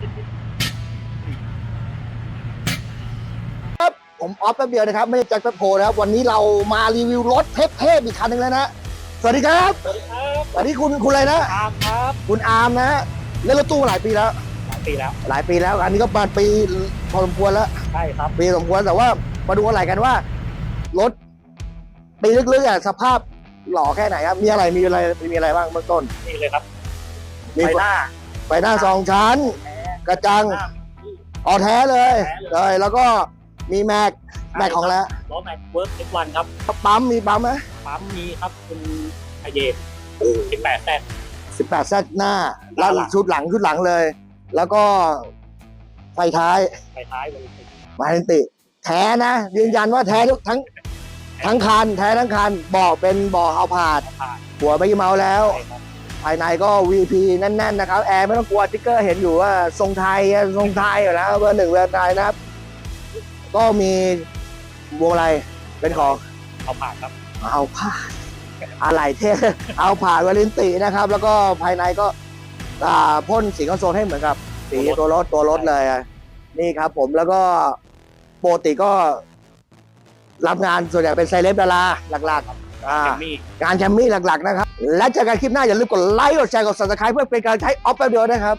ครับผมออฟแป๊บเดียวนะครับ ไม่ใช่แจ็คแป๊บโพนะครับ วันนี้เรามารีวิวรถเทพๆอีกคันหนึ่งแล้วนะสวัสดีครับสวัสดีครับสวัสดีคุณคุณอะไรนะตามครับคุณอาร์มนะเล่นรถตู้มาหลายปีแล้ว หลายปีแล้ว หลายปีแล้ว อันนี้ก็ประมาณปีพอสมควรแล้วใช่ครับปีสมควรแต่ว่ามาดูอะไรกันว่ารถปีลึกๆอะสภาพหล่อแค่ไหนครับ มีอะไรมีอะไรมีอะไรบ้างเบื้องต้นนี่เลยครับมีไฟหน้าไฟหน้าสองชั้น กระจังหน้าอ๋อแท้เลยแท้เลยเลยแล้วก็มีแม็กแม็กของแล้วล้อแม็กเวิร์กเอฟวันครับปั๊มมีปั๊มไหมปั๊มมีครับคุณไอเยมสิบแปดแซดสิบแปดแซดหน้าแล้วหน้าหลังชุดหลังชุดหลังเลย แล้วก็ไฟท้ายไฟท้ายเลยมาเรนติ แท้นะ ยืนยันว่าแท้ทุกทั้งทั้งคัน แท้ทั้งคันบอกเป็นบอกเอาผาดผ่านหัวไม่เมาแล้วใช่ครับภายในก็ VP แน่นๆนะครับแอร์ไม่ต้องกลัวสติ๊กเกอร์เห็นอยู่ว่าทรงไทยอะทรงไทยอยู่แล้วเบอร์หนึ่งเบอร์ไทยนะครับ ก็มีวงอะไรเป็นของเอาผ่านครับเอาผ่านอะไรเท่เอาผ่านวาเลนตินะครับ แล้วก็ภายในก็อ่าพ่นสีคอนโซลให้เหมือนกับสีตัวรถตัวรถเลยอะนี่ครับผมแล้วก็ปกติก็รับงานส่วนใหญ่เป็นไซเลบดาราหลักๆ อ่าแคมมี่งานแชมมี่หลักๆนะครับ และเจอกันคลิปหน้าอย่าลืมกดไลค์กดแชร์กด subscribe เพื่อเป็นกำลังใจออฟแป๊บเดียวนะครับ